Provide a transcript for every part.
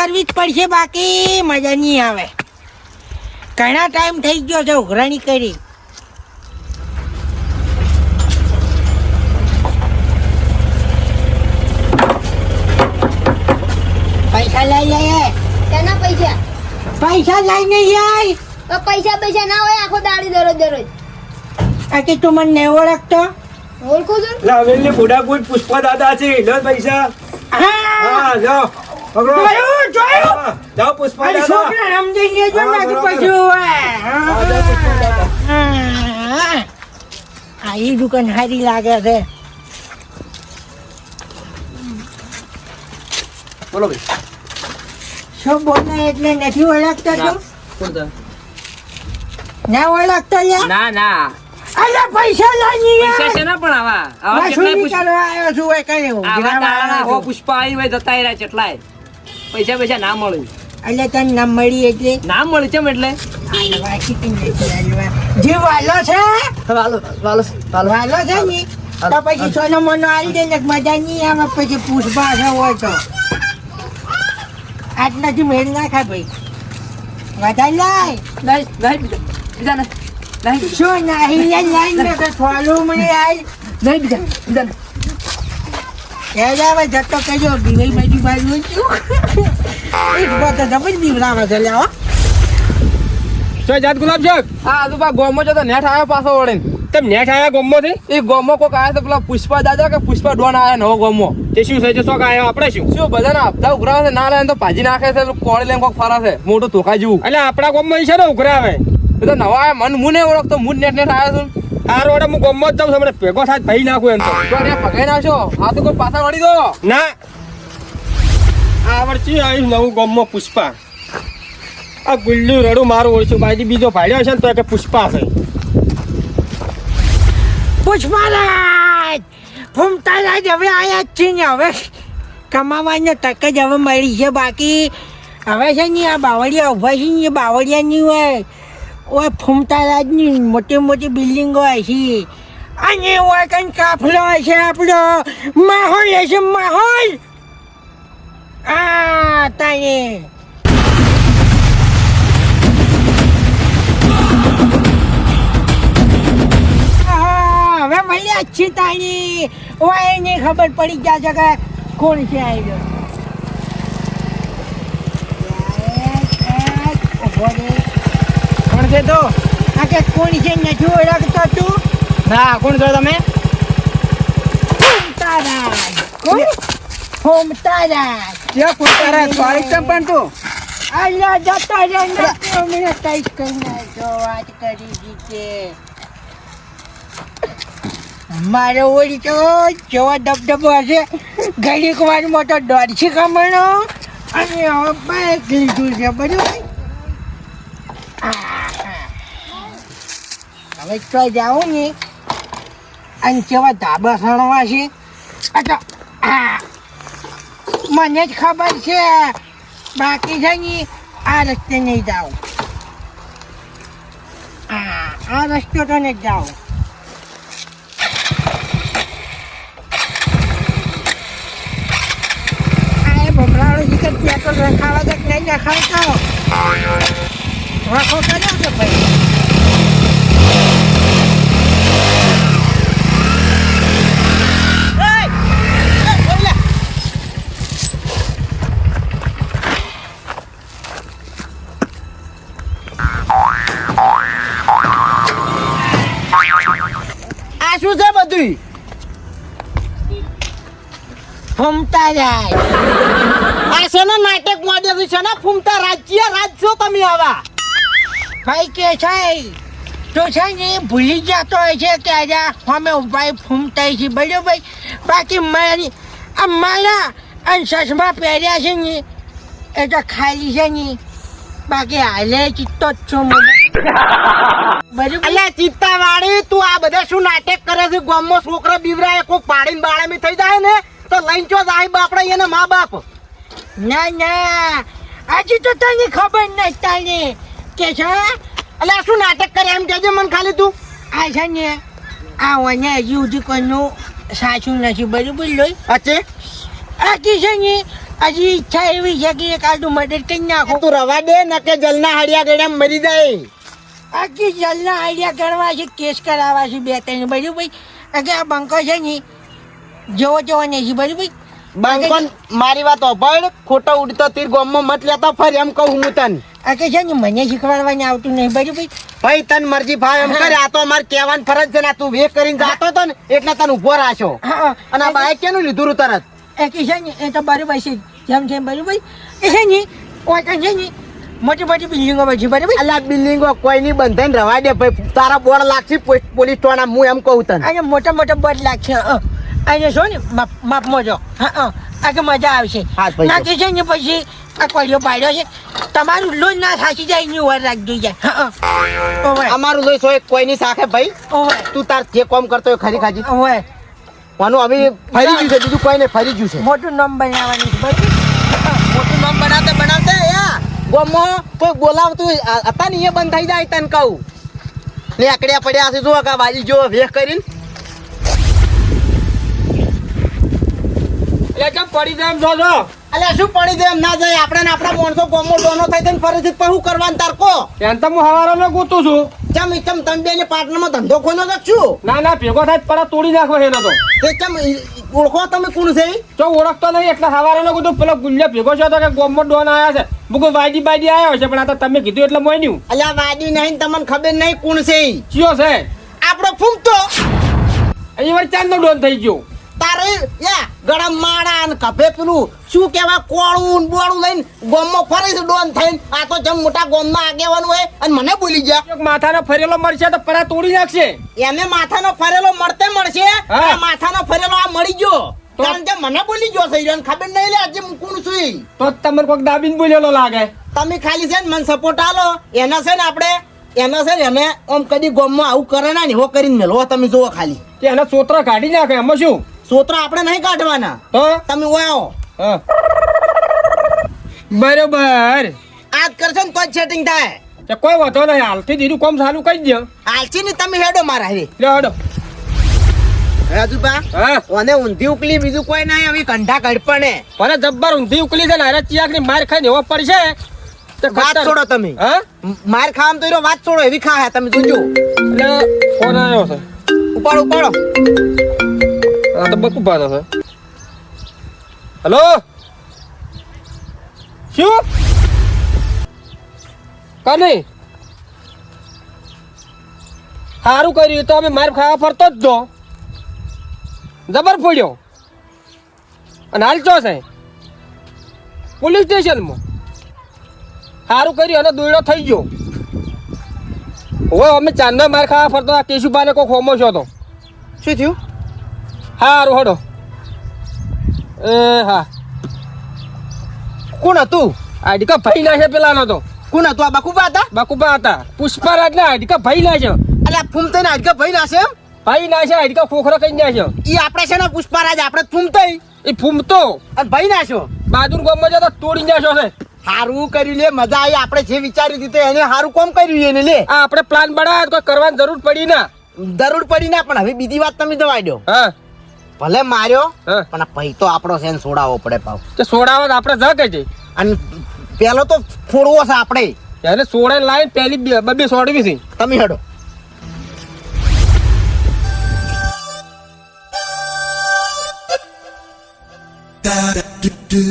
કરવી જ પડશે બાકી મજા નહીં આવે. ઘણા ટાઈમ થઈ ગયો છે ઉઘરાણી કરી. પૈસા લઈ આય. તેના પૈસા? પૈસા લઈને જાય તો પૈસા પૈસા ના હોય આખો દાડી દરરોજ દરરોજ આથી તું મને નહીં ઓળખતો? ઓળખું છું? ને હવેલી બુડાકુટ પુષ્પા દાદા છે લો પૈસા. હા. હા લો. પકડો. જોયું જોયું. જાઓ પુષ્પા દાદા છોકરા સમજી લેજો હા, નાખી પછી હોય. હા, જાઓ પુષ્પા દાદા. હા. આ ઈ દુકાન હારી લાગે છે. બોલો ભાઈ. શું બોલે એટલે નથી ઓળખતો તું ના ઓળખતો ના ના. અલે પૈસા લાગી પૈસા છે ના પણ આવા? વસૂલી આવ્યો છું એ કઈ આવા હો પુષ્પા આવી હોય જતા રહ્યા કેટલાય પૈસા પૈસા ના મળ્યું એટલે તને નામ મળી એટલે? ના મળે ચમ એટલે. જે વાલો છે વાલો વાલો વાલો. છે ને તો પછી સોનો મોનો આવી દે ને મજા નહીં આવે પછી પૂછવા છે હોય તો. આટલાથી મેળ ના ખા ભાઈ. વધારે લાય. નહીં બીજા નહીં નહીં શું નહીં લે લાઈન મેં તો થોડું મને આય નહીં બીજા બીજા જ આવે જતો કહેજો બીવાઈ એક વાત બીવરાવે છે લે તો જાત ગુલાબ છે? આ આજુબા ગોમો જો તો નેટ આવ્યો પાછો વળીને. તેમ નેટ આયા ગોમો થી એ ગોમો કોક આવ્યા તો પેલા પુષ્પા દાદા કે પુષ્પા ડોન આવ્યા નવો ગોમો. તે શું છે શોખ આવ્યો આપણે શું? શું બધાના હપ્તા ઉઘરાવે છે ના લે તો ભાજી નાખે છે કોળી લઈને કોક ફરાશે મોટું ધોકા જેવું. એટલે આપણા ગોમો છે ને ઉઘરાવે? એ તો નવા આવ્યા મન હું નહીં ઓળખતો હું નેટ નેટ આવ્યો છું. આ રોડે હું ગમો જ તમને ભેગો થાય ભાઈ નાખું એમ તો. પગે નાખશો. હા તો કોઈ પાછા વળી દો. ના. આ વર્ષે આવ્યું નવું ગામમાં પુષ્પા. આ ગુલ્લું રડું મારું ઓળશું ભાઈ બીજો ભાડ્યો છે ને તો કે પુષ્પા છે પુષ્પરાજ ફૂમતારાજ હવે આયા જ છે ને હવે. કમાવાની તક જ હવે મળી છે બાકી. હવે છે ને આ બાવળિયા ઊભા છે ને બાવળિયાની હોય. ઓય ફૂમતારાજની મોટી મોટી બિલ્ડિંગો હોય છે. અને હોય કંઈ કાફલો છે આપણો. માહોલ છે માહોલ. આ તાને હવે મળ્યા છે તાણી ઓય એને ખબર પડી ગયા છે કે કોણ છે આવ્યો. કોણ છે તો? આ કે કોણ છે નથી ઓળખતો તું? ના કોણ છો તમે? તારા કોણ? ફૂમતારાજ ક્યાં પુષ્પારાજ સોરી કેમ પણ તું? અલ્યા જતો રે નથી મને કઈ કઈ નાખજો વાત કરી દીધી. મારે ઓળી તો જેવા દબદબો હશે ઘડીક વાર મોટો દોઢસી કમાણો અને હવે બાઈક લીધું છે બધું હવે તો જાઉં ને. અને કેવા ધાબા સણવા છે. અચ્છા આ. મને જ ખબર છે. બાકી છે ને આ રસ્તે નહીં જાઉં. આ આ રસ્તો તો નહીં એ ભમરાળો જીકર પેટ્રોલ રખાવા નહીં રખાવતા? રખો કર્યો છે ભાઈ આ શું છે બધું આ છે ને નાટક મોડેલ છે ને ફૂમતા રાજ્ય રાજ તમે આવા. ભાઈ કે છે, તો છે ને ભૂલી જતો હોય છે કે આજે અમે ભાઈ ફૂમતા છે. બરાબર બાકી મારી, આ મારા અને ચશ્મા પહેર્યા છે ને, એ તો ખાલી છે ને. બાકી હાલે ચિત્તો જ છું અલ્યા ચિત્તા વાળી તું આ બધા શું નાટક કરે છે? ગામમાં છોકરા બીવરાય કોઈ પાડીને બાળામી થઈ જાય ને? તો લઈને ચો જાય બાપડા એના મા બાપ. ના ના. આજે તો તને ખબર નહીં તને કે છે? એટલે શું નાટક કરે? એમ કહેજે મને ખાલી તું. આ છે ને આ ઓને હજી સુધી કોઈનું સાચું નથી બરાબર લોહી? અચ્છે કી છે ને હજી ઈચ્છા એવી છે કે એક આડું મદદ કરી નાખો. તું રવા દે ને કે જલના હાડિયા ગળ્યા મરી જાય. આખી જલના આઈડિયા કરવા છે કેસ કરાવવા છે બે ત્રણ બરાબર? ભાઈ કે આ બંકો છે ને જોવો જોવા નહીં છે બરાબર? બંકોન મારી વાત ઓભળ ખોટો ઉડતો તીર ગોમમાં મત લેતો ફર એમ કહું હું તને. આ કે છે ને મને શીખવાડવાની આવતું નહીં બરાબર? ભાઈ તન મરજી ભાઈ એમ કરે આ તો અમારે કહેવાની ફરજ છે ને તું વેક કરીને જાતો તો ને એટલે તને ઊભો રાખ્યો. અને આ બાઈક કેનું લીધું રું તરત? એ કે છે ને એ તો બરાબર છે જેમ છે બરાબર. એ છે ને ઓય કે છે ને મોટી મોટી બિલ્ડિંગો પછી બરાબર? અલા બિલ્ડિંગો કોઈ ની બંધાઈને રવા દે ભાઈ તારા બોર્ડ લાગશે પોલીસ ટોણા હું એમ કહું તને. અને મોટા મોટા બોર્ડ લાગશે હા. અને જો ને માપ માપમાં જો. હા હા. આ કે મજા આવશે. નાખી. છે ને પછી આ કોળિયો પાડ્યો છે. તમારું લોન ના સાચી જાય એની વાર રાખજો જાય હા અમારું લોહી સોય કોઈ ની સાખે ભાઈ. તું તાર જે કોમ કરતો હોય ખરી ખાજી. ઓવે માનું હવે ફરી ગયું છે બીજું કોઈ ને ફરી ગયું છે. મોટું નામ બનાવવાનું છે મોટું નામ બનાવતા બનાવતા યા ગોમો કોઈ બોલાવતું હતા ને એ બંધ થઈ જાય તને કહું. ને આકડ્યા પડ્યા છે જો કા બાજી જો વેખ કરીને. એટલે કેમ પડી એમ છો છો અલ્યા શું પડી દે એમ ના જાય? આપણે ને આપણા માણસો ગોમો ડોનો થઈ થઈને ફરીથી પણ શું કરવાનું તારકો એમ તો હું હવારો ગોતું છું. ચમ ચમ તમે બેને પાર્ટનરમાં ધંધો ખોલો તો છું ના ના ભેગો થાય પડા તોડી નાખો એનો તો. તે ચમ ઓળખો તમે કોણ છે તો જો ઓળખતો નહીં એટલે હવારો ગોતું પેલો ગુલ્લે ભેગો છે તો કે ગોમો ડોન આવ્યા છે. મુકુ વાડી બાડી આવ્યો છે પણ આ તો તમે કીધું એટલે મોન્યું અલ્યા વાડી નહીં તમને ખબર નહીં કોણ છે ચિયો છે. આપણો ફૂમતો. અહીં વર ચાંદનો ડોન થઈ ગયો. તારે? યા ગળા માળા ને કભે પેલું શું કહેવાય કોળું બોળું લઈને ગોમમાં ફરે છે ડોન થઈને. આ તો જેમ મોટા ગોમના આગેવાન હોય અને મને બોલી ગયા. માથાનો ફરેલો મળશે તો પરા તોડી નાખશે. એને માથાનો ફરેલો મળતે મળશે. માથાનો ફરેલો આ મળી ગયો? કારણ કે મને બોલી ગયો છે ઈરાન ખબર નહીં લે આજે હું કોણ છું. તો તમે કોઈક દાબીને બોલેલો લાગે. તમે ખાલી છે ને મને સપોર્ટ આલો. એના છે ને આપણે એના છે ને એને આમ કદી ગોમમાં આવું કરે ના ને હો કરીને મેલો તમે જુઓ ખાલી. એના સોતરા કાઢી નાખે એમાં શું? સોત્ર આપણે નહીં કાઢવાના. તમે ઓય બરોબર. આજ કરશો ને તો જ સેટિંગ થાય. તો કોઈ વાંધો નહીં હાલથી દીધું કોમ ચાલુ કરી દો હાલથી ને તમે હેડો મારા લે હડો. ઊંધી ઉકલી બીજું કોઈ નહીં હવે કંઠા ગડપણે મને જબ્બર ઊંધી ઉકલી છે ને ચિયાકની માર ખાઈને એવો પડશે. તે વાત છોડો તમે. હા? માર ખાવામાં તો વાત છોડો એવી ખા તમે જોજો. એટલે ફોન આવ્યો છે. ઉપાડો ઉપાડો. આ તો બકુ પાનો છે. હલો? શું? કાને સારું કર્યું તો અમે માર ખાવા ફરતો જ જો. જબર ફોડ્યો. અને હાલ ચો છે? પોલીસ સ્ટેશનમાં. સારું કર્યું અને દોડ્યો થઈ ગયો. હવે, અમે ચાંદનો માર ખાવા ફરતો, આ કેશુભાઈને કોઈ ખોમો છો તો. શું થયું? હારું હડો. એ હા. કોણ હતું? આડિકા ભાઈ ના છે પેલાનો તો. કોણ હતું? આ બકુબા હતા? બકુબા હતા. પુષ્પારાજ ના આડિકા ભાઈ ના છે. અલ્યા ફૂમતે ને આજકા ભાઈ નાશે એમ? ભાઈ ના છે આડિકા ખોખરા કઈ ના છે. ઈ આપણે છે ને પુષ્પારાજ આપણે ફૂમતે એ ફૂમતો. અને ભાઈ નાશો બહાદુર ગામમાં જતા તોડી નાખ્યો છે. સારું કર્યું લે મજા આવી. આપણે જે વિચાર્યું હતું તે એને સારું કોમ કર્યું એને લે. આ આપણે પ્લાન બનાવ્યો તો કોઈ કરવાની જરૂર પડી ના. જરૂર પડી ના પણ હવે બીજી વાત તમે દવાઈ દો હા. ભલે માર્યો પણ ભાઈ તો આપણો છે ને છોડાવવો પડે પાવ. સોડાવો તો આપણે જ. કે છે અને પેલો તો ફોડવો છે આપણે. એને સોડા લાઈન પેલી બબે સોડવી છે. તમે હેડો. આટલે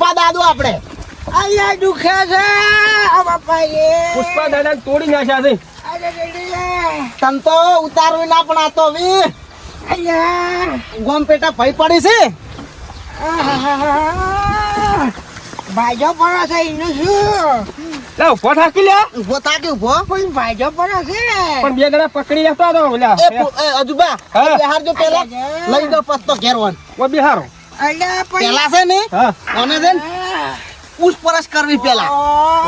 પુષ્પા દાદુ આપણે. અહીંયા દુખે છે. આ બાપા એ પુષ્પા દાદા તોડી નાખ્યા છે. તમ તો ઉતારવી ના પણ આ તો વી. ગોમ પેટા ભય પડી છે. ભાઈજો પડે છે એનું શું? લે ઊભો થાકી લે ઊભો તાકી ઊભો. પડો છે? પણ બે જણા પકડી લેતો હતો ઓલા. એ અજુબા હા. બિહાર જો. પેલા લઈ દો પસ્તો ઘેરવાન ઓ બિહારો. પણ પેલા છે ને કોને મને છે ને પૂછપરછ કરવી પેલા.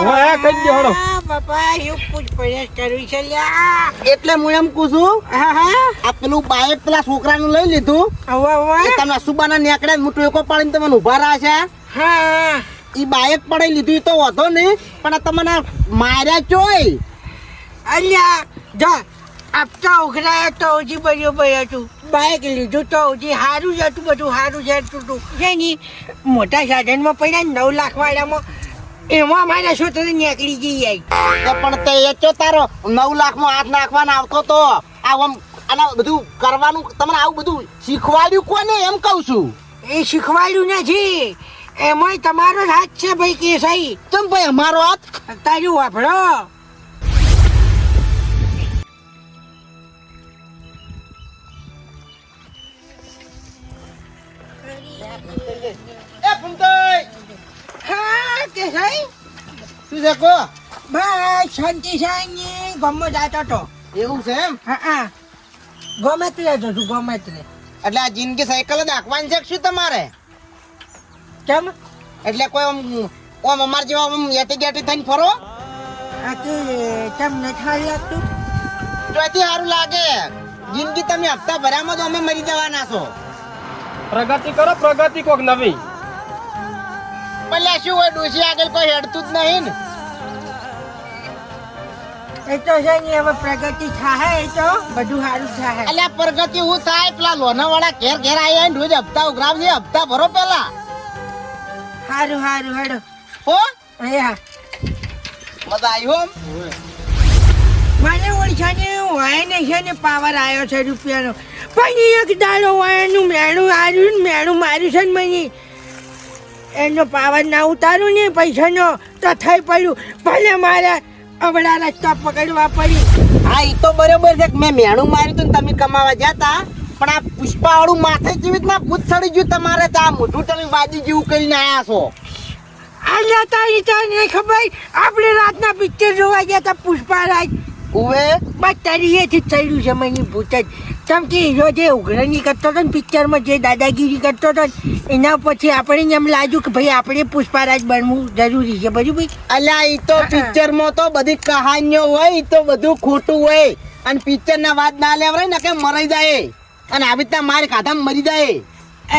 ઓય કઈ દે હળો? બાપા યુ પૂછપરછ કરવી છે લ્યા? એટલે હું એમ કહું હા હા. આ પેલું બાઈક પેલા છોકરાનું લઈ લીધું. હવે હવે. તમે સુબાના નેકડે મોટું એકો પાડીને તમે ઊભા રહ્યા છે. હા ઈ બાઈક પડાઈ લીધું તો વધો નહીં પણ આ તમને માર્યા ચોય. અલ્યા જા આપતા ઉઘરાયો તો હજી ભાઈ હતું બાઇક લીધું તો હજી સારું જ હતું બધું સારું છે હતું તું. છે ની મોટા સાધનમાં પડ્યા ને નવ લાખ વાળામાં એમાં મારા છોકરા નીકળી ગઈ જાય તો પણ તે એ તારો નવ લાખમાં હાથ નાખવાના આવતો તો. આમ આના બધું કરવાનું તમને આવું બધું શીખવાડ્યું કોને એમ કહું છું? એ શીખવાડ્યું નથી. એમાંય તમારો જ હાથ છે ભાઈ કેસાઈ. તમ ભાઈ અમારો હાથ? તારું વાપરો. હા કેસાઈ શું છે કો બસ શાંતિ શાંતિ ગમો જાતો તો એવું છે એમ? હા હા. ગમે તે જતો તું ગમે તે. એટલે આ જિંદગી સાયકલ જ હાંકવાની છે શું તમારે? કેમ? એટલે કોઈ આમ આમ અમાર જેવા આમ યટી ગેટી થઈને ફરો? આ કેમ નથી સારું આપતું? જોઈથી સારું લાગે. જિંદગી તમે હપ્તા ભર્યામાં તો અમે મરી જવાના છો. પ્રગતિ કરો પ્રગતિ કોક નવી. પણ શું હોય? ડોશી આગળ કોઈ હેડતું જ નહીં ને. એ તો છે ને હવે પ્રગતિ થાય એ તો. બધું સારું થાય એટલે પ્રગતિ હું થાય? પેલા લોના વાળા ઘેર ઘેર આવ્યા ને રોજ હપ્તા ઉઘરાવજે હપ્તા ભરો પેલા. સારું સારું હેડો. હો? હા. મજા આવી હો મને ઓળખાને હોય ને છે ને પાવર આવ્યો છે રૂપિયાનો. પણ એક દાડો વાયનું મેણું આવ્યું ને મેણું માર્યું છે ને મને. એનો પાવર ના ઉતારું ને પૈસાનો તો થઈ પડ્યું. ભલે મારે અવળા રસ્તા પકડવા પડ્યું. હા એ તો બરોબર છે મેં મેણું માર્યું હતું તમે કમાવા જતા. પણ આ પુષ્પાવાળું માથે જીવિતમાં ભૂત ચડી ગયું તમારે તો? આ મોઢું તમે બાજી જેવું કરીને આવ્યા છો. તારી તો નહીં ખબર. આપણે રાતના પિક્ચર જોવા ગયા હતા પુષ્પારાજ. ઉવે? બસ તારી એથી જ છે મને ભૂત જ. કે હીરો જે ઉઘરણી કરતો હતો ને પિક્ચરમાં જે દાદાગીરી કરતો હતો એના પછી આપણે એમ લાગ્યું કે ભાઈ આપણે પુષ્પારાજ બનવું જરૂરી છે. બરાબર? અલ્યા એ તો પિક્ચરમાં તો બધી કહાનીઓ હોય તો બધું ખોટું હોય. અને પિક્ચર ના વાત ના લેવરાય ને કે મરાઈ જાય? અને આવી રીતના માર ખાધા મરી જાય.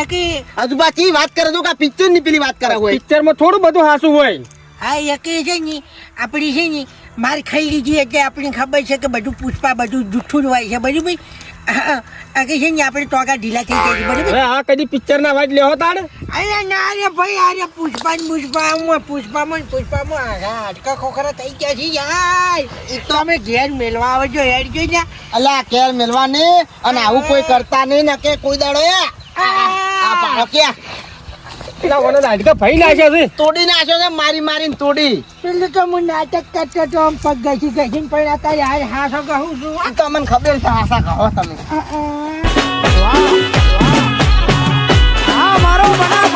કે હજુ વાત કરે તો કે પિક્ચરની પેલી વાત કરે હોય. પિક્ચરમાં થોડું બધું હાસું હોય. હા એ કે છે ને આપણી છે ને માર ખાઈ લીધી એટલે આપણને ખબર છે કે બધું પુષ્પા બધું જૂઠું જ હોય છે. બધું આ કે આપણે ટોકા ઢીલા થઈ જાય બરાબર? આ કદી પિક્ચર ના વાત લેવો તાણ? અરે ના રે ભાઈ અરે પુષ્પા ને પુષ્પામાં પુષ્પામાં ને પુષ્પામાં હારા હાડકા ખોખરા થઈ ગયા છે યાર. એ તો અમે ઘેર મેલવા આવજો હેડ જોઈ ને અલ્યા કેર નહીં અને આવું કોઈ કરતા નહીં ને કે કોઈ દાડો આ ક્યાં પેલા મને દાઢકા ફઈ નાખ્યો છે. તોડી નાખ્યો ને મારી મારીને તોડી. પેલું તો હું નાટક કરતો તો આમ પગ ગઈ ગઈ પણ અત્યારે આ હાસો મારો બના